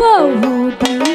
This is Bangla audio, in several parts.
বহুদিনের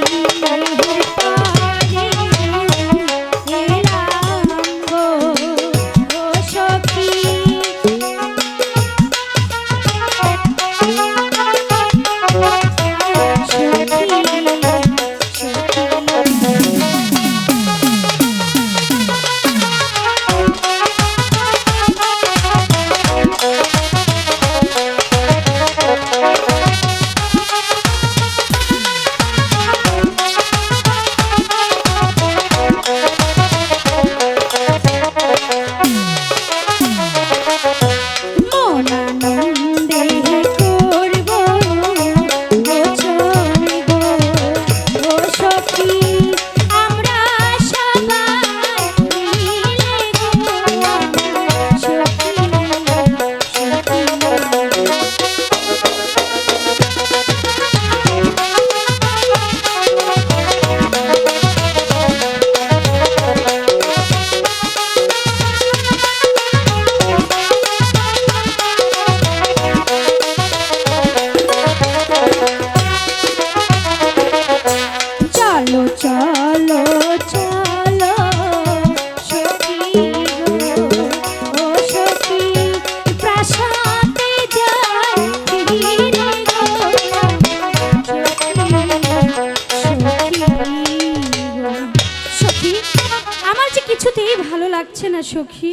ভালো লাগছে না সখী?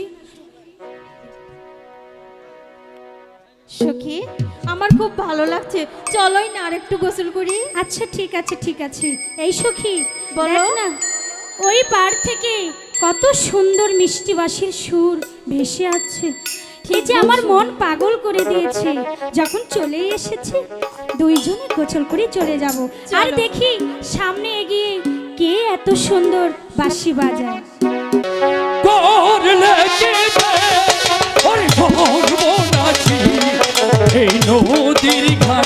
সখী আমার খুব ভালো লাগছে। চলোই না আরেকটু গোসল করি। আচ্ছা ঠিক আছে ঠিক আছে। এই সখী বলো। না ওই পার থেকে কত সুন্দর মিষ্টি বাঁশির সুর ভেসে আছে এই যে আমার মন পাগল করে দিয়েছে। যখন চলে এসেছে দুইজনে গোছল করে চলে যাব। আর দেখি সামনে এগিয়ে কে এত সুন্দর বাঁশি বাজায়। এই নদীর ঘাটে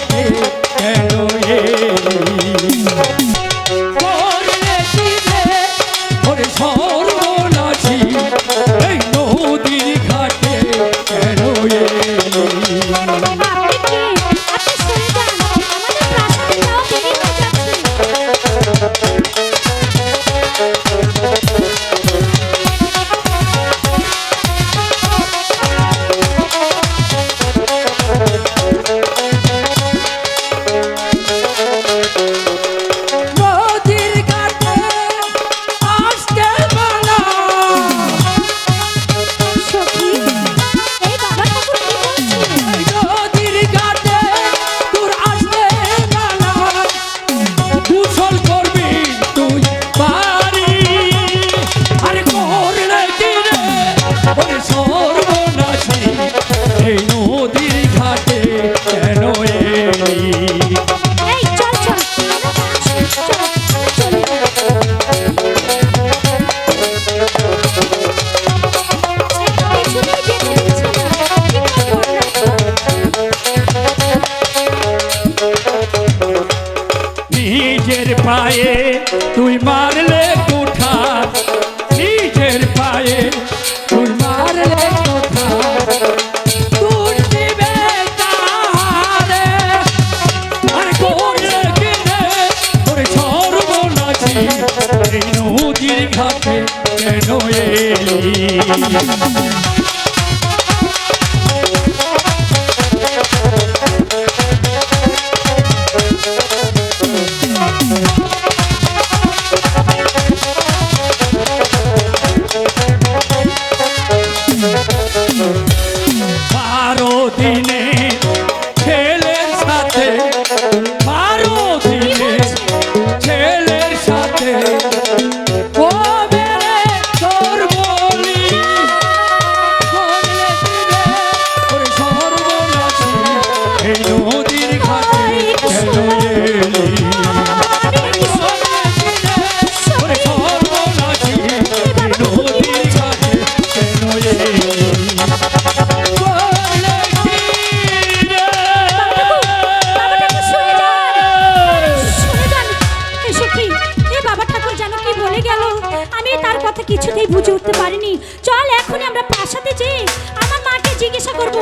নিজের পায়ে তুই মারলে কোঠা নিজের পায়ে তুই মারলে কোঠা ঘাটে কেন এলি। কিছুতেই বুঝে উঠতে পারিনি। চল এখন আমরা প্রাসাদে যেয়ে আমার মাকে জিজ্ঞাসা করব।